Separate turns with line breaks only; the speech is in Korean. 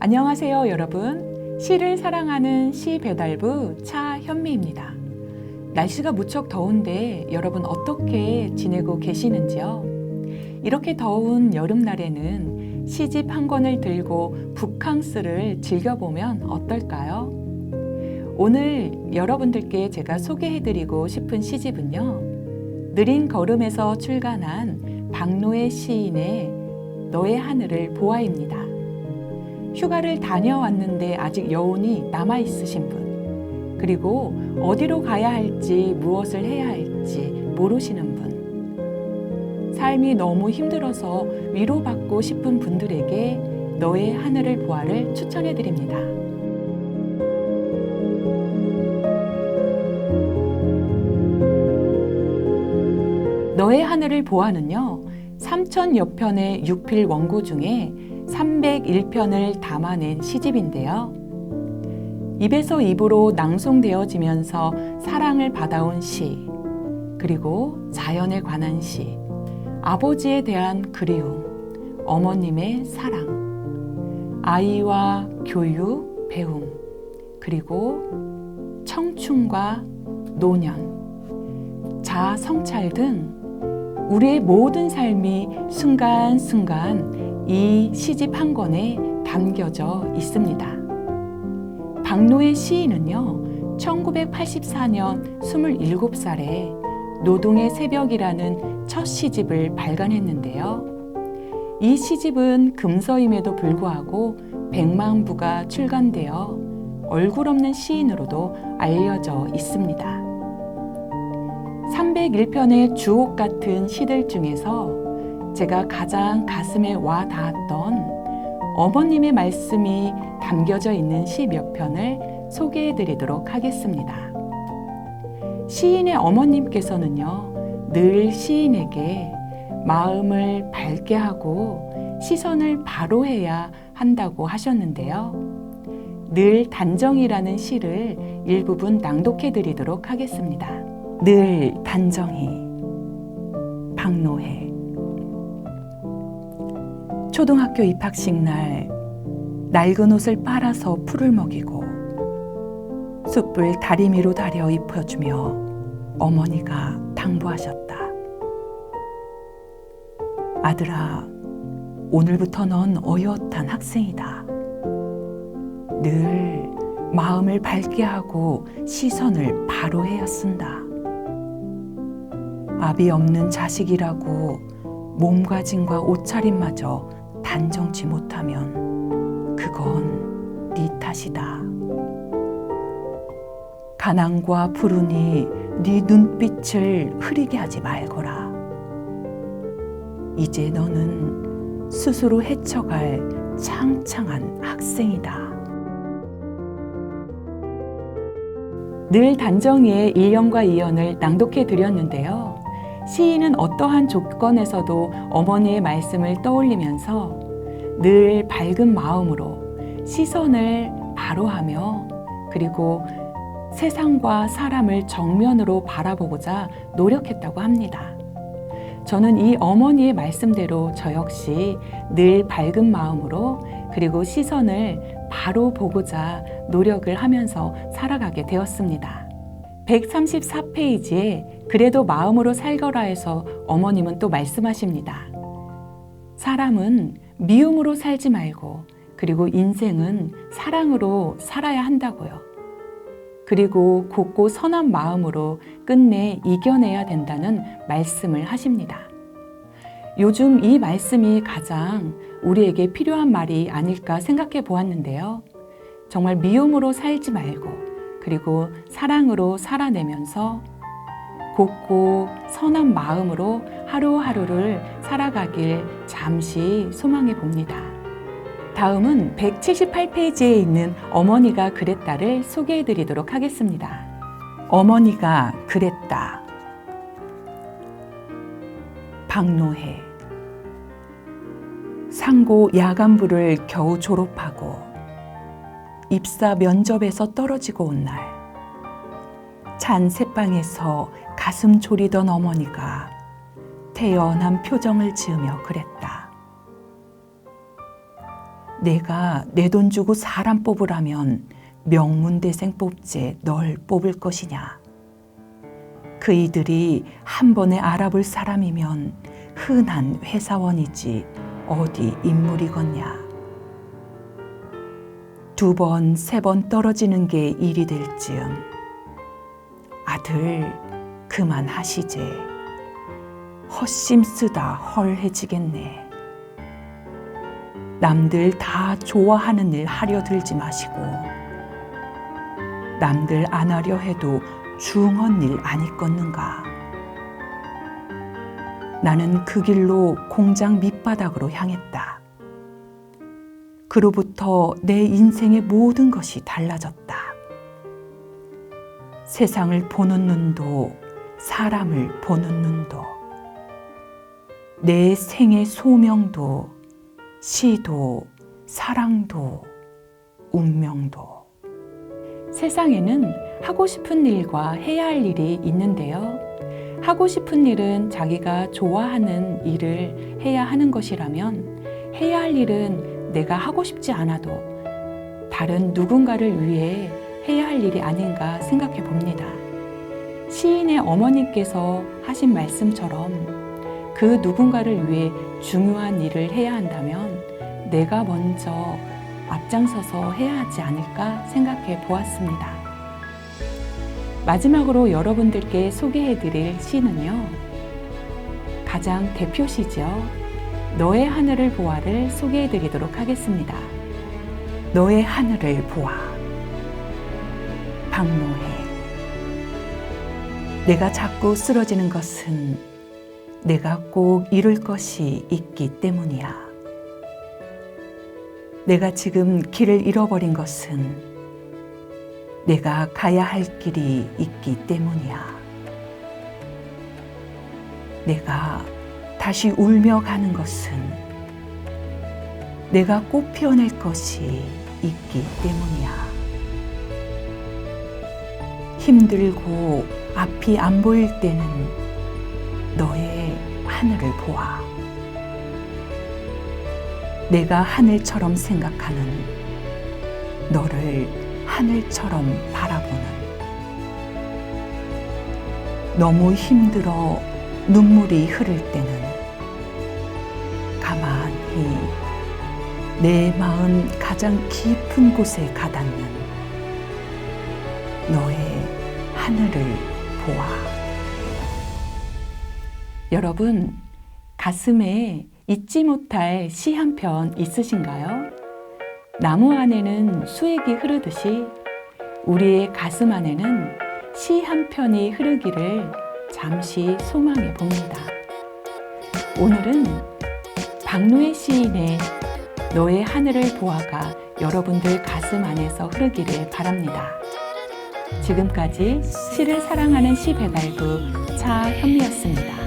안녕하세요, 여러분. 시를 사랑하는 시 배달부 차현미입니다. 날씨가 무척 더운데 여러분 어떻게 지내고 계시는지요? 이렇게 더운 여름날에는 시집 한 권을 들고 북캉스를 즐겨보면 어떨까요? 오늘 여러분들께 제가 소개해드리고 싶은 시집은요. 느린 걸음에서 출간한 박노해 시인의 너의 하늘을 보아입니다. 휴가를 다녀왔는데 아직 여운이 남아 있으신 분, 그리고 어디로 가야 할지 무엇을 해야 할지 모르시는 분, 삶이 너무 힘들어서 위로받고 싶은 분들에게 너의 하늘을 보아를 추천해 드립니다. 너의 하늘을 보아는요, 3천여 편의 육필 원고 중에 301편을 담아낸 시집인데요. 입에서 입으로 낭송되어지면서 사랑을 받아온 시, 그리고 자연에 관한 시, 아버지에 대한 그리움, 어머님의 사랑, 아이와 교육, 배움, 그리고 청춘과 노년, 자아 성찰 등 우리의 모든 삶이 순간순간 이 시집 한 권에 담겨져 있습니다. 박노해 시인은요, 1984년 27살에 노동의 새벽이라는 첫 시집을 발간했는데요. 이 시집은 금서임에도 불구하고 백만부가 출간되어 얼굴 없는 시인으로도 알려져 있습니다. 301편의 주옥 같은 시들 중에서 제가 가장 가슴에 와 닿았던 어머님의 말씀이 담겨져 있는 시 몇 편을 소개해 드리도록 하겠습니다. 시인의 어머님께서는요, 늘 시인에게 마음을 밝게 하고 시선을 바로 해야 한다고 하셨는데요. 늘 단정이라는 시를 일부분 낭독해 드리도록 하겠습니다. 늘 단정히 박노해 초등학교 입학식 날 낡은 옷을 빨아서 풀을 먹이고 숯불 다리미로 다려 입혀주며 어머니가 당부하셨다. 아들아, 오늘부터 넌 어엿한 학생이다. 늘 마음을 밝게 하고 시선을 바로 해야 쓴다. 아비 없는 자식이라고 몸가짐과 옷차림마저 단정치 못하면 그건 네 탓이다. 가난과 불운이 네 눈빛을 흐리게 하지 말거라. 이제 너는 스스로 헤쳐갈 창창한 학생이다. 늘 단정이의 1년과 2년을 낭독해 드렸는데요. 시인은 어떠한 조건에서도 어머니의 말씀을 떠올리면서 늘 밝은 마음으로 시선을 바로 하며 그리고 세상과 사람을 정면으로 바라보고자 노력했다고 합니다. 저는 이 어머니의 말씀대로 저 역시 늘 밝은 마음으로 그리고 시선을 바로 보고자 노력을 하면서 살아가게 되었습니다. 134페이지에 그래도 마음으로 살거라에서 어머님은 또 말씀하십니다. 사람은 미움으로 살지 말고 그리고 인생은 사랑으로 살아야 한다고요. 그리고 곱고 선한 마음으로 끝내 이겨내야 된다는 말씀을 하십니다. 요즘 이 말씀이 가장 우리에게 필요한 말이 아닐까 생각해 보았는데요. 정말 미움으로 살지 말고 그리고 사랑으로 살아내면서 곱고 선한 마음으로 하루하루를 살아가길 잠시 소망해 봅니다. 다음은 178페이지에 있는 어머니가 그랬다를 소개해 드리도록 하겠습니다. 어머니가 그랬다. 박노해. 상고 야간부를 겨우 졸업하고 입사 면접에서 떨어지고 온 날. 찬 새방에서 가슴 졸이던 어머니가 태연한 표정을 지으며 그랬다. 내가 내 돈 주고 사람 뽑으라면 명문대생 뽑지 널 뽑을 것이냐. 그 이들이 한 번에 알아볼 사람이면 흔한 회사원이지 어디 인물이겠냐. 두 번, 세 번 떨어지는 게 일이 될 즈음 아들 그만하시제. 헛심 쓰다 헐해지겠네. 남들 다 좋아하는 일 하려 들지 마시고 남들 안 하려 해도 중헌 일 아니겠는가. 나는 그 길로 공장 밑바닥으로 향했다. 그로부터 내 인생의 모든 것이 달라졌다. 세상을 보는 눈도 사람을 보는 눈도 내 생의 소명도 시도 사랑도 운명도 세상에는 하고 싶은 일과 해야 할 일이 있는데요. 하고 싶은 일은 자기가 좋아하는 일을 해야 하는 것이라면 해야 할 일은 내가 하고 싶지 않아도 다른 누군가를 위해 해야 할 일이 아닌가 생각해 봅니다. 시인의 어머니께서 하신 말씀처럼 그 누군가를 위해 중요한 일을 해야 한다면 내가 먼저 앞장서서 해야 하지 않을까 생각해 보았습니다. 마지막으로 여러분들께 소개해 드릴 시는요. 가장 대표시죠. 너의 하늘을 보아를 소개해 드리도록 하겠습니다. 너의 하늘을 보아. 박노해. 내가 자꾸 쓰러지는 것은 내가 꼭 이룰 것이 있기 때문이야. 내가 지금 길을 잃어버린 것은 내가 가야 할 길이 있기 때문이야. 내가 다시 울며 가는 것은 내가 꽃 피워낼 것이 있기 때문이야. 힘들고 앞이 안 보일 때는 너의 하늘을 보아. 내가 하늘처럼 생각하는 너를 하늘처럼 바라보는 너무 힘들어 눈물이 흐를 때는 내 마음 가장 깊은 곳에 가닿는 너의 하늘을 보아. 여러분, 가슴에 잊지 못할 시 한 편 있으신가요? 나무 안에는 수액이 흐르듯이 우리의 가슴 안에는 시 한 편이 흐르기를 잠시 소망해 봅니다. 오늘은 박노해 시인의 너의 하늘을 보아가 여러분들 가슴 안에서 흐르기를 바랍니다. 지금까지 시를 사랑하는 시 배달부 차현미였습니다.